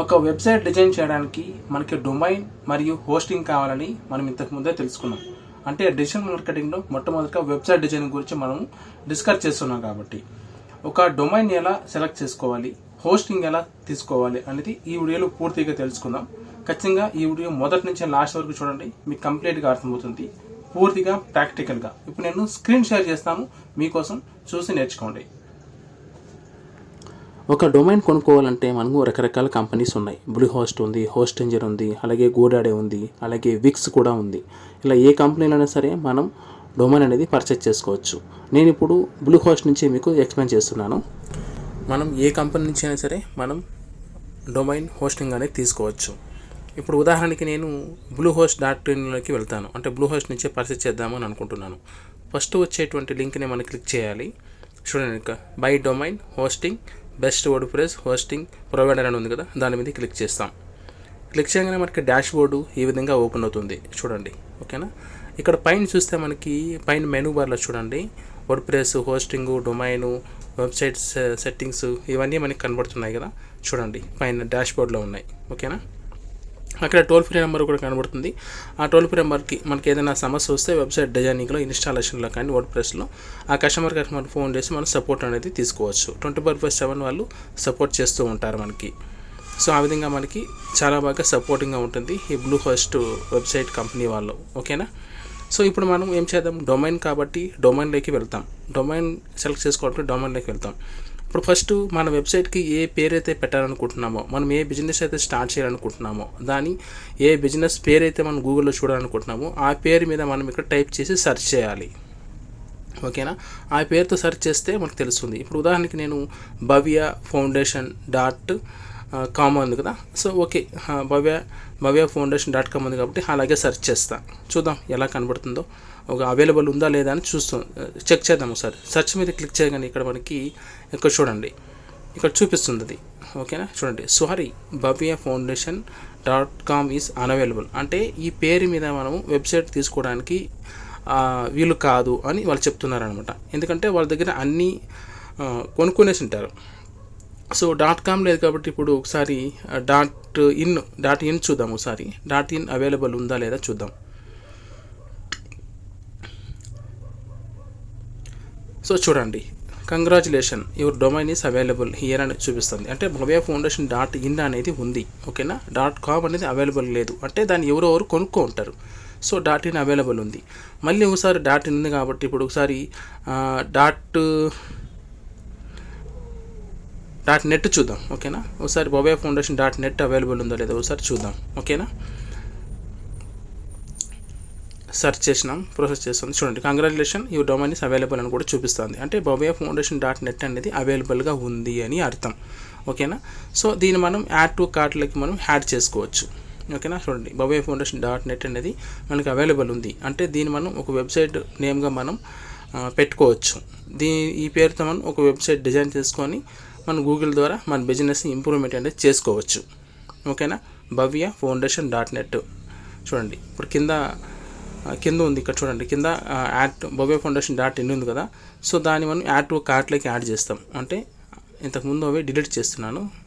ఒక website design చేయడానికి మనకి డొమైన్ మరియు హోస్టింగ్ కావాలని మనం ఇంతకు ముందే తెలుసుకున్నాం. అంటే డిజిటల్ మార్కెటింగ్లో మొట్టమొదటిగా వెబ్సైట్ డిజైన్ గురించి మనం డిస్కస్ చేస్తున్నాం కాబట్టి. ఒక డొమైన్ ఎలా సెలెక్ట్ చేసుకోవాలి హోస్టింగ్ ఎలా తీసుకోవాలి అనేది ఈ వీడియోలో పూర్తిగా తెలుసుకుందాం. ఖచ్చితంగా ఈ వీడియో మొదటి నుంచి లాస్ట్ వరకు చూడండి మీకు కంప్లీట్గా అర్థమవుతుంది. పూర్తిగా ప్రాక్టికల్గా. ఇప్పుడు నేను స్క్రీన్ షేర్ చేస్తాను మీకోసం చూసి నేర్చుకోండి. ఒక డొమైన్ కొనుక్కోవాలంటే మనకు రకరకాల కంపెనీస్ ఉన్నాయి. బ్లూ హోస్ట్ ఉంది హోస్ట్ ఇంజర్ ఉంది అలాగే గోడాడే ఉంది అలాగే విక్స్ కూడా ఉంది. ఇలా ఏ కంపెనీలైనా సరే మనం డొమైన్ అనేది పర్చేస్ చేసుకోవచ్చు. నేను ఇప్పుడు బ్లూ హోస్ట్ నుంచి మీకు ఎక్స్ప్లెయిన్ చేస్తున్నాను. మనం ఏ కంపెనీ నుంచి అయినా సరే మనం డొమైన్ హోస్టింగ్ అనేది తీసుకోవచ్చు. ఇప్పుడు ఉదాహరణకి నేను బ్లూ హోస్ట్ డాట్ ఇన్లోకి వెళ్తాను. అంటే బ్లూ హోస్ట్ నుంచే పర్చేస్ చేద్దామని అనుకుంటున్నాను. ఫస్ట్ వచ్చేటువంటి లింక్ని మనం క్లిక్ చేయాలి. చూడండి ఇంకా buy domain hosting best WordPress hosting provider అని ఉంది కదా దాని మీద క్లిక్ చేస్తాం. క్లిక్ చేయగానే మనకి డాష్ బోర్డు ఈ విధంగా ఓపెన్ అవుతుంది. చూడండి ఓకేనా ఇక్కడ పైన చూస్తే మనకి పైన మెనూ బార్లో చూడండి WordPress hosting domain website settings ఇవన్నీ మనకి కనబడుతున్నాయి కదా. చూడండి పైన డాష్ బోర్డ్లో ఉన్నాయి ఓకేనా అక్కడ టోల్ ఫ్రీ నెంబర్ కూడా కనబడుతుంది. ఆ టోల్ ఫ్రీ నెంబర్కి మనకి ఏదైనా సమస్య వస్తే వెబ్సైట్ డిజైనింగ్లో ఇన్స్టాలేషన్లో కానీ వర్డ్ ప్రెస్లో ఆ కస్టమర్ కస్టమర్ ఫోన్ చేసి మనం సపోర్ట్ అనేది తీసుకోవచ్చు. ట్వంటీ ఫోర్ బై సెవెన్ వాళ్ళు సపోర్ట్ చేస్తూ ఉంటారు మనకి. సో ఆ విధంగా మనకి చాలా బాగా సపోర్టింగ్గా ఉంటుంది ఈ బ్లూ హోస్ట్ వెబ్సైట్ కంపెనీ వాళ్ళు. ఓకేనా? సో ఇప్పుడు మనం ఏం చేద్దాం? డొమైన్ కాబట్టి డొమైన్లోకి వెళ్తాం. డొమైన్ సెలెక్ట్ చేసుకోవాలంటే డొమైన్లోకి వెళ్తాం. ఇప్పుడు ఫస్ట్ మన వెబ్సైట్కి ఏ పేరు అయితే పెట్టాలనుకుంటున్నామో మనం ఏ బిజినెస్ అయితే స్టార్ట్ చేయాలనుకుంటున్నామో దాని ఏ బిజినెస్ పేరు అయితే మనం గూగుల్లో చూడాలనుకుంటున్నామో ఆ పేరు మీద మనం ఇక్కడ టైప్ చేసి సెర్చ్ చేయాలి. ఓకేనా? ఆ పేరుతో సెర్చ్ చేస్తే మనకు తెలుస్తుంది. ఇప్పుడు ఉదాహరణకి నేను భవ్య ఫౌండేషన్ డాట్ కామ్ ఉంది కదా? So okay. Bhavya Bhavya foundation dot com ఉంది కాబట్టి అలాగే సెర్చ్ చేస్తాను చూద్దాం ఎలా కనబడుతుందో. ఒక అవైలబుల్ ఉందా లేదా అని చూస్తాం. చెక్ చేద్దాం ఒకసారి. సెర్చ్ మీద క్లిక్ చేయగానే ఇక్కడ మనకి ఇక్కడ చూడండి. ఇక్కడ చూపిస్తుంది అది ఓకేనా చూడండి. Sorry Bhavya foundation dot com is unavailable అంటే ఈ పేరు మీద మనము వెబ్సైట్ తీసుకోవడానికి వీలు కాదు అని వాళ్ళు చెప్తున్నారనమాట ఎందుకంటే వాళ్ళ దగ్గర అన్నీ కొనుక్కునేసి ఉంటారు. సో డాట్ కామ్ లేదు కాబట్టి ఇప్పుడు ఒకసారి డాట్ ఇన్ డాట్ ఇన్ చూద్దాం ఒకసారి. డాట్ ఇన్ అవైలబుల్ ఉందా లేదా చూద్దాం. సో చూడండి congratulation your domain is available here అని చూపిస్తుంది. అంటే భవ్య ఫౌండేషన్ డాట్ ఇన్ అనేది ఉంది ఓకేనా డాట్ కామ్ అనేది అవైలబుల్ లేదు. అంటే దాన్ని ఎవరో ఎవరు కొనుక్కో ఉంటారు. సో డాట్ ఇన్ అవైలబుల్ ఉంది. మళ్ళీ ఒకసారి డాట్ ఇన్ ఉంది కాబట్టి ఇప్పుడు ఒకసారి డాట్ డాట్ నెట్ చూద్దాం ఓకేనా ఒకసారి Bhavya foundation dot net available ఉందో లేదో ఒకసారి చూద్దాం ఓకేనా సెర్చ్ చేసినాం ప్రాసెస్ చేస్తుంది చూడండి కంగ్రాచులేషన్ ఈ డొమైన్ ఇస్ అవైలబుల్ అని కూడా చూపిస్తుంది. అంటే భవ్య ఫౌండేషన్ డాట్ నెట్ అనేది అవైలబుల్గా ఉంది అని అర్థం. ఓకేనా? సో దీన్ని మనం యాడ్ టు కార్ట్లకి మనం యాడ్ చేసుకోవచ్చు. ఓకేనా? చూడండి భవ్య ఫౌండేషన్ డాట్ నెట్ అనేది మనకి అవైలబుల్ ఉంది. అంటే దీన్ని మనం ఒక వెబ్సైట్ నేమ్గా మనం పెట్టుకోవచ్చు. దీ ఈ పేరుతో మనం ఒక వెబ్సైట్ డిజైన్ చేసుకొని మన గూగుల్ ద్వారా మన బిజినెస్ ఇంప్రూవ్మెంట్ అనేది చేసుకోవచ్చు. ఓకేనా? భవ్య ఫౌండేషన్ డాట్ నెట్ చూడండి ఇప్పుడు కింద కింద ఉంది ఇక్కడ చూడండి. కింద add Bhavya foundation dot in ఉంది కదా. సో దాన్ని మనం యాడ్ టు కార్ట్లోకి యాడ్ చేస్తాం. అంటే ఇంతకుముందు అవి డిలీట్ చేస్తున్నాను.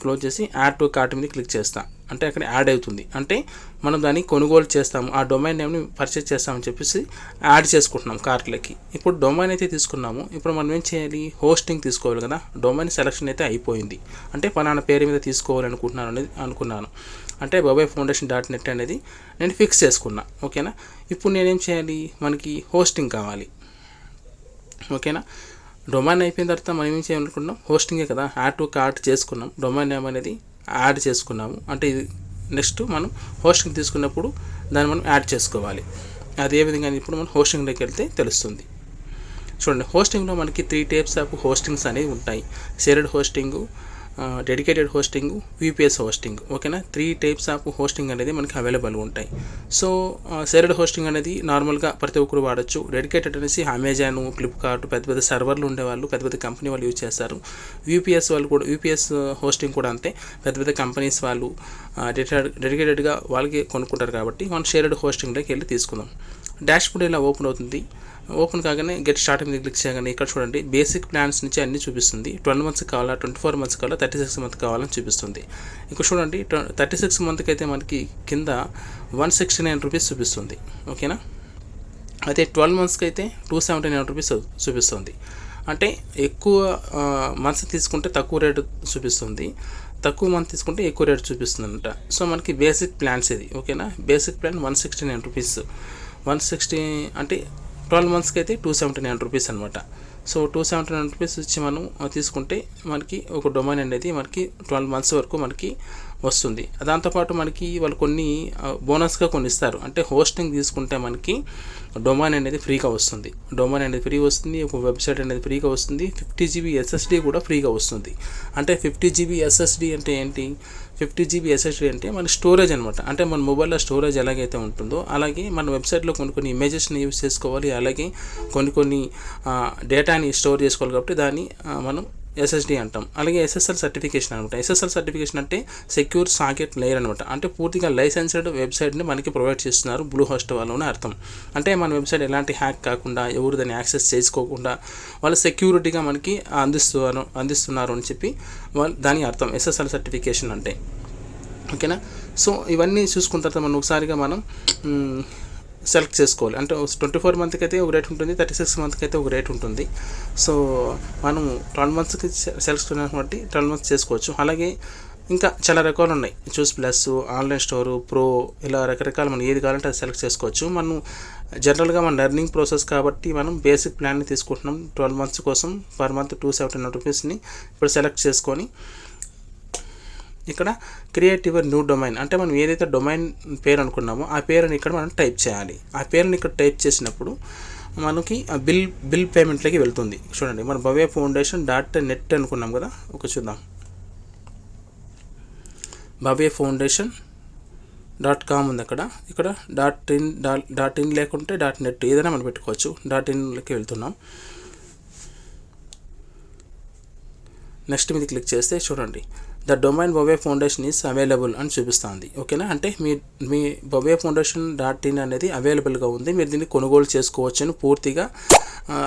క్లోజ్ చేసి యాడ్ టు కార్ట్ మీద క్లిక్ చేస్తాం. అంటే అక్కడ యాడ్ అవుతుంది. అంటే మనం దాన్ని కొనుగోలు చేస్తాము. ఆ డొమైన్ నేమ్ని పర్చేస్ చేస్తామని చెప్పేసి యాడ్ చేసుకుంటున్నాం కార్ట్లకి. ఇప్పుడు డొమైన్ అయితే తీసుకున్నాము. ఇప్పుడు మనం ఏం చేయాలి? హోస్టింగ్ తీసుకోవాలి కదా. డొమైన్ సెలక్షన్ అయితే అయిపోయింది. అంటే పలానా పేరు మీద తీసుకోవాలి అనుకుంటున్నాను అనేది అనుకున్నాను. అంటే బాబాయ్ ఫౌండేషన్ డాట్ నెట్ అనేది నేను ఫిక్స్ చేసుకున్నా. ఓకేనా? ఇప్పుడు నేనేం చేయాలి? మనకి హోస్టింగ్ కావాలి. ఓకేనా? డొమైన్ అయిపోయిన తర్వాత మనం ఏం చేయాలనుకున్నాం? హోస్టింగే కదా? యాడ్ టు కార్ట్ చేసుకున్నాం. డొమైన్ నేమ్ అనేది యాడ్ చేసుకున్నాము. అంటే ఇది నెక్స్ట్ మనం హోస్టింగ్ తీసుకున్నప్పుడు దాన్ని మనం యాడ్ చేసుకోవాలి. అది ఏ విధంగా ఇప్పుడు మనం హోస్టింగ్లోకి వెళ్తే తెలుస్తుంది. చూడండి హోస్టింగ్లో మనకి త్రీ టైప్స్ ఆఫ్ హోస్టింగ్స్ అనేవి ఉంటాయి. Shared hosting dedicated hosting VPS hosting ఓకేనా త్రీ టైప్స్ ఆఫ్ హోస్టింగ్ అనేది మనకి అవైలబుల్ ఉంటాయి. సో షేర్డ్ హోస్టింగ్ అనేది నార్మల్గా ప్రతి ఒక్కరు వాడచ్చు. డెడికేటెడ్ అనేసి అమెజాన్ ఫ్లిప్కార్ట్ పెద్ద పెద్ద సర్వర్లు ఉండేవాళ్ళు పెద్ద పెద్ద కంపెనీ వాళ్ళు యూజ్ చేస్తారు. యూపీఎస్ వాళ్ళు కూడా యూపీఎస్ హోస్టింగ్ కూడా అంతే. పెద్ద పెద్ద కంపెనీస్ వాళ్ళు డెడికేటెడ్గా వాళ్ళకి కొనుక్కుంటారు కాబట్టి మనం షేర్డ్ హోస్టింగ్లోకి వెళ్ళి తీసుకుందాం. డాష్బోర్డ్ ఇలా ఓపెన్ అవుతుంది? ఓపెన్ కాగానే గెట్ స్టార్ట్ మీద క్లిక్ చేయగానే ఇక్కడ చూడండి బేసిక్ ప్లాన్స్ నుంచి అన్ని చూపిస్తుంది. ట్వెల్వ్ మంత్స్ కావాలా ట్వంటీ ఫోర్ మంత్స్ కావాలా థర్టీ సిక్స్ మంత్ కావాలని చూపిస్తుంది. ఇక్కడ చూడండి థర్టీ సిక్స్ మంత్కి అయితే మనకి కింద వన్ సిక్స్టీ నైన్ రూపీస్ చూపిస్తుంది. ఓకేనా? అయితే ట్వెల్వ్ మంత్స్కి అయితే టూ సెవెంటీ నైన్ రూపీస్ చూపిస్తుంది. అంటే ఎక్కువ మంత్స్ తీసుకుంటే తక్కువ రేటు చూపిస్తుంది. తక్కువ మంత్ తీసుకుంటే ఎక్కువ రేటు చూపిస్తుంది అనమాట సో మనకి బేసిక్ ప్లాన్స్ ఇది. ఓకేనా? Basic plan one sixty nine rupees. One sixty అంటే ట్వెల్వ్ మంత్స్కి అయితే టూ సెవెంటీ నైన్ రూపీస్ అనమాట so two seventy nine rupees ఇచ్చి మనం తీసుకుంటే మనకి ఒక డొమైన్ అనేది మనకి ట్వెల్వ్ మంత్స్ వరకు మనకి వస్తుంది. దాంతోపాటు మనకి వాళ్ళు కొన్ని బోనస్గా కొన్ని ఇస్తారు అంటే హోస్టింగ్ తీసుకుంటే మనకి డొమైన్ అనేది ఫ్రీగా వస్తుంది. డొమైన్ అనేది ఫ్రీ వస్తుంది ఒక వెబ్సైట్ అనేది ఫ్రీగా వస్తుంది ఫిఫ్టీ జీబీ ఎస్ఎస్డి కూడా ఫ్రీగా వస్తుంది. అంటే ఫిఫ్టీ జీబీ ఎస్ఎస్డి అంటే ఏంటి? ఫిఫ్టీ జీబీ ఎస్ఎస్డి అంటే మన స్టోరేజ్ అనమాట అంటే మన మొబైల్లో స్టోరేజ్ ఎలాగైతే ఉంటుందో అలాగే మన వెబ్సైట్లో కొన్ని కొన్ని ఇమేజెస్ని యూస్ చేసుకోవాలి. అలాగే కొన్ని కొన్ని డేటాని స్టోర్ చేసుకోవాలి కాబట్టి దాన్ని మనం ఎస్ఎస్డి అంటాం. అలాగే ఎస్ఎస్ఎల్ సర్టిఫికేషన్ అనమాట. ఎస్ఎస్ఎల్ సర్టిఫికేషన్ అంటే సెక్యూర్ సాకెట్ లేయర్ అనమాట. అంటే పూర్తిగా లైసెన్స్డ్ వెబ్సైట్ని మనకి ప్రొవైడ్ చేస్తున్నారు బ్లూ హోస్ట్ వాళ్ళని అర్థం. అంటే మన వెబ్సైట్ ఎలాంటి హ్యాక్ కాకుండా ఎవరు దాన్ని యాక్సెస్ చేసుకోకుండా వాళ్ళు సెక్యూరిటీగా మనకి అందిస్తున్నారు అందిస్తున్నారు అని చెప్పి వాళ్ళు దాని అర్థం ఎస్ఎస్ఎల్ సర్టిఫికేషన్ అంటే. ఓకేనా? సో ఇవన్నీ చూసుకున్న తర్వాత మనం ఒకసారిగా మనం సెలెక్ట్ చేసుకోవాలి. అంటే ట్వంటీ ఫోర్ మంత్కి అయితే ఒక రేట్ ఉంటుంది థర్టీ సిక్స్ మంత్కి అయితే ఒక రేట్ ఉంటుంది. సో మనం ట్వెల్వ్ మంత్స్కి సెలెక్ట్ కాబట్టి ట్వెల్వ్ మంత్స్ చేసుకోవచ్చు. అలాగే ఇంకా చాలా రకాలు ఉన్నాయి. Choose plus online store pro ఇలా రకరకాల మనం ఏది కావాలంటే అది సెలెక్ట్ చేసుకోవచ్చు. మనం జనరల్గా మన లెర్నింగ్ ప్రాసెస్ కాబట్టి మనం బేసిక్ ప్లాన్ని తీసుకుంటున్నాం. ట్వెల్వ్ మంత్స్ కోసం per month two seventy nine రూపీస్ని ఇప్పుడు సెలెక్ట్ చేసుకొని ఇక్కడ క్రియేట్ యువర్ న్యూ డొమైన్ అంటే మనం ఏదైతే డొమైన్ పేరు అనుకున్నామో ఆ పేరుని ఇక్కడ మనం టైప్ చేయాలి. ఆ పేరుని ఇక్కడ టైప్ చేసినప్పుడు మనకి ఆ బిల్ బిల్ పేమెంట్లోకి వెళ్తుంది. చూడండి మన భవ్య ఫౌండేషన్ డాట్ నెట్ అనుకున్నాం కదా? ఒక చూద్దాం. భవ్య ఫౌండేషన్ డాట్ కామ్ ఉంది అక్కడ. ఇక్కడ డాట్ ఇన్ డాట్ ఇన్ లేకుంటే డాట్ నెట్ ఏదైనా మనం పెట్టుకోవచ్చు. డాట్ ఇన్లోకి వెళ్తున్నాం. నెక్స్ట్ మీద క్లిక్ చేస్తే చూడండి. The domain Bhavya foundation is available అని చూపిస్తుంది. ఓకేనా? అంటే మీ మీ బొవే ఫౌండేషన్ డాట్ ఇన్ అనేది అవైలబుల్గా ఉంది. మీరు దీన్ని కొనుగోలు చేసుకోవచ్చు అని పూర్తిగా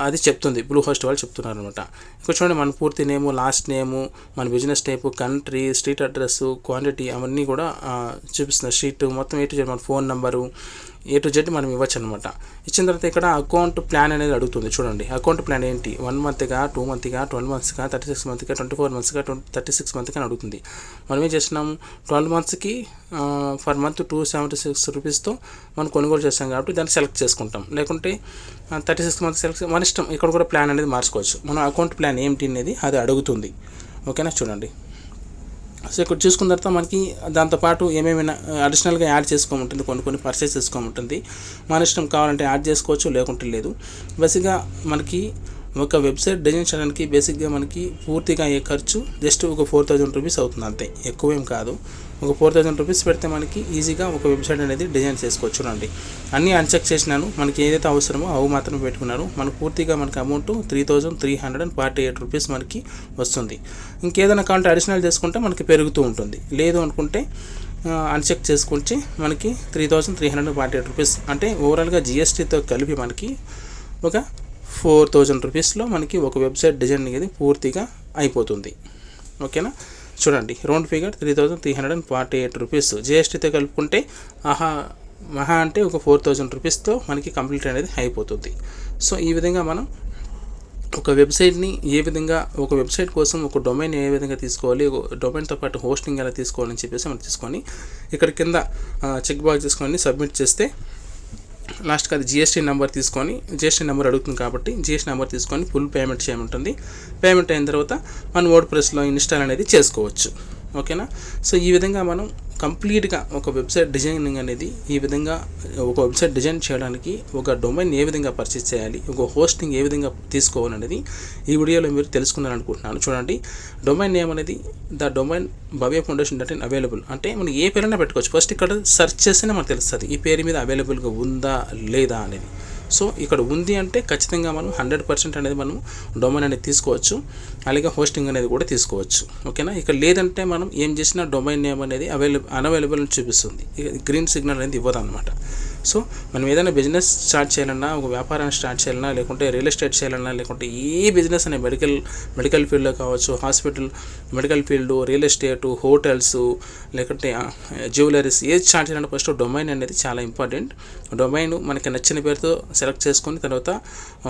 అది చెప్తుంది. బ్లూ హోస్ట్ వాళ్ళు చెప్తున్నారు అనమాట ఇంకా చూడండి మన పూర్తి నేము లాస్ట్ నేము మన business type country street address quantity అవన్నీ కూడా చూపిస్తున్నారు స్ట్రీట్ మొత్తం ఏంటి మన phone number A to Z మనం ఇవ్వచ్చు అనమాట ఇచ్చిన తర్వాత ఇక్కడ అకౌంట్ ప్లాన్ అనేది అడుగుతుంది. చూడండి అకౌంట్ ప్లాన్ ఏంటి? వన్ మంత్గా టూ మంత్గా ట్వెల్వ్ మంత్స్గా థర్టీ సిక్స్ మంత్గా ట్వంటీ ఫోర్ మంత్స్గా ట్వంటీ థర్టీ సిక్స్ మంత్గా అని అడుగుతుంది. మనం ఏం చేస్తున్నాం? ట్వెల్వ్ మంత్స్కి per month two seventy six రూపీస్తో మనం కొనుగోలు చేస్తాం కాబట్టి దాన్ని సెలెక్ట్ చేసుకుంటాం. లేకుంటే థర్టీ సిక్స్ మంత్స్ సెలెక్ట్ మన ఇష్టం ఇక్కడ కూడా ప్లాన్ అనేది మార్చుకోవచ్చు. మనం అకౌంట్ ప్లాన్ ఏంటి అనేది అది అడుగుతుంది. ఓకేనా? చూడండి. సో ఇక్కడ చూసుకున్న తర్వాత మనకి దాంతోపాటు ఏమేమి అడిషనల్గా యాడ్ చేసుకోమంటుంది కొన్ని కొన్ని పర్చేస్ చేసుకోమంటుంది. మన ఇష్టం కావాలంటే యాడ్ చేసుకోవచ్చు లేకుంటే లేదు. బేసిక్గా మనకి ఒక వెబ్సైట్ డిజైన్ చేయడానికి బేసిక్గా మనకి పూర్తిగా అయ్యే ఖర్చు జస్ట్ ఒక ఫోర్ థౌజండ్ రూపీస్ అవుతుంది అంతే. ఎక్కువేం కాదు. ఒక ఫోర్ థౌజండ్ రూపీస్ పెడితే మనకి ఈజీగా ఒక వెబ్సైట్ అనేది డిజైన్ చేసుకోవచ్చు చూడండి. అన్నీ అన్చెక్ చేసినాను. మనకి ఏదైతే అవసరమో అవి మాత్రం పెట్టుకున్నాను మనకు పూర్తిగా మనకి amount three thousand three hundred and forty eight rupees మనకి వస్తుంది. ఇంకేదైనా అకౌంట్ అడిషనల్ చేసుకుంటే మనకి పెరుగుతూ ఉంటుంది. లేదు అనుకుంటే అన్చెక్ చేసుకుంటే మనకి three thousand three hundred forty eight rupees. అంటే ఓవరాల్గా జిఎస్టీతో కలిపి మనకి ఒక ఫోర్ థౌజండ్ రూపీస్లో మనకి ఒక వెబ్సైట్ డిజైన్ అనేది పూర్తిగా అయిపోతుంది. ఓకేనా? చూడండి round figure three thousand three hundred and forty eight rupees జిఎస్టీతో కలుపుకుంటే ఆహా మహా అంటే ఒక ఫోర్ థౌజండ్ రూపీస్తో మనకి కంప్లీట్ అనేది అయిపోతుంది. సో ఈ విధంగా మనం ఒక వెబ్సైట్ని ఏ విధంగా ఒక వెబ్సైట్ కోసం ఒక డొమైన్ ఏ విధంగా తీసుకోవాలి డొమైన్తో పాటు హోస్టింగ్ ఎలా తీసుకోవాలని చెప్పేసి మనం తీసుకొని ఇక్కడ కింద చెక్ బాక్స్ తీసుకొని సబ్మిట్ చేస్తే లాస్ట్కి అది జిఎస్టీ నెంబర్ తీసుకొని జిఎస్టీ నెంబర్ అడుగుతుంది కాబట్టి జిఎస్టీ నెంబర్ తీసుకొని ఫుల్ పేమెంట్ చేయమంటుంది. పేమెంట్ అయిన తర్వాత మనం వర్డ్ ప్రెస్లో ఇన్స్టాల్ అనేది చేసుకోవచ్చు. ఓకేనా? సో ఈ విధంగా మనం కంప్లీట్గా ఒక వెబ్సైట్ డిజైనింగ్ అనేది ఈ విధంగా ఒక వెబ్సైట్ డిజైన్ చేయడానికి ఒక డొమైన్ ఏ విధంగా పర్చేస్ చేయాలి ఒక హోస్టింగ్ ఏ విధంగా తీసుకోవాలనేది ఈ వీడియోలో మీరు తెలుసుకున్నారనుకుంటున్నాను చూడండి డొమైన్ నేమ్ అనేది the domain Bhavya foundation dot in available. అంటే మనం ఏ పేరైనా పెట్టుకోవచ్చు. ఫస్ట్ ఇక్కడ సెర్చ్ చేస్తేనే మనకు తెలుస్తుంది ఈ పేరు మీద అవైలబుల్గా ఉందా లేదా అనేది. సో ఇక్కడ ఉంది అంటే ఖచ్చితంగా మనం హండ్రెడ్ పర్సెంట్ అనేది మనం డొమైన్ అనేది తీసుకోవచ్చు. అలాగే హోస్టింగ్ అనేది కూడా తీసుకోవచ్చు. ఓకేనా? ఇక్కడ లేదంటే మనం ఏం చేసినా డొమైన్ నేమ్ అనేది అవైలబుల్ అన్అవైలబుల్ చూపిస్తుంది. గ్రీన్ సిగ్నల్ అనేది ఇవ్వదు అనమాట సో మనం ఏదైనా బిజినెస్ స్టార్ట్ చేయాలన్నా ఒక వ్యాపారాన్ని స్టార్ట్ చేయాలన్నా లేకుంటే రియల్ ఎస్టేట్ చేయాలన్నా లేకుంటే ఏ బిజినెస్ అనే మెడికల్ మెడికల్ ఫీల్డ్లో కావచ్చు hospital medical field real estate hotels లేకుంటే జ్యువెలరీస్ ఏది స్టార్ట్ చేయాలంటే ఫస్ట్ డొమైన్ అనేది చాలా ఇంపార్టెంట్. డొమైన్ మనకి నచ్చిన పేరుతో సెలెక్ట్ చేసుకొని తర్వాత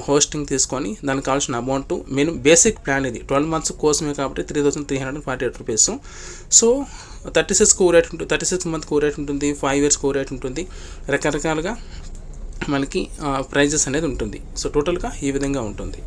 హోస్టింగ్ తీసుకొని దానికి కావాల్సిన అమౌంట్ మెయిన్ బేసిక్ ప్లాన్ ఇది. ట్వెల్వ్ మంత్స్ కోసమే కాబట్టి three thousand three hundred forty eight rupees. So thirty six కో రేట్ ఉంటుంది థర్టీ సిక్స్ మంత్ కో రేట్ ఉంటుంది ఫైవ్ ఇయర్స్ కో రేట్ ఉంటుంది. రకరకాలుగా మనకి ప్రైజెస్ అనేది ఉంటుంది. సో టోటల్గా ఈ విధంగా ఉంటుంది.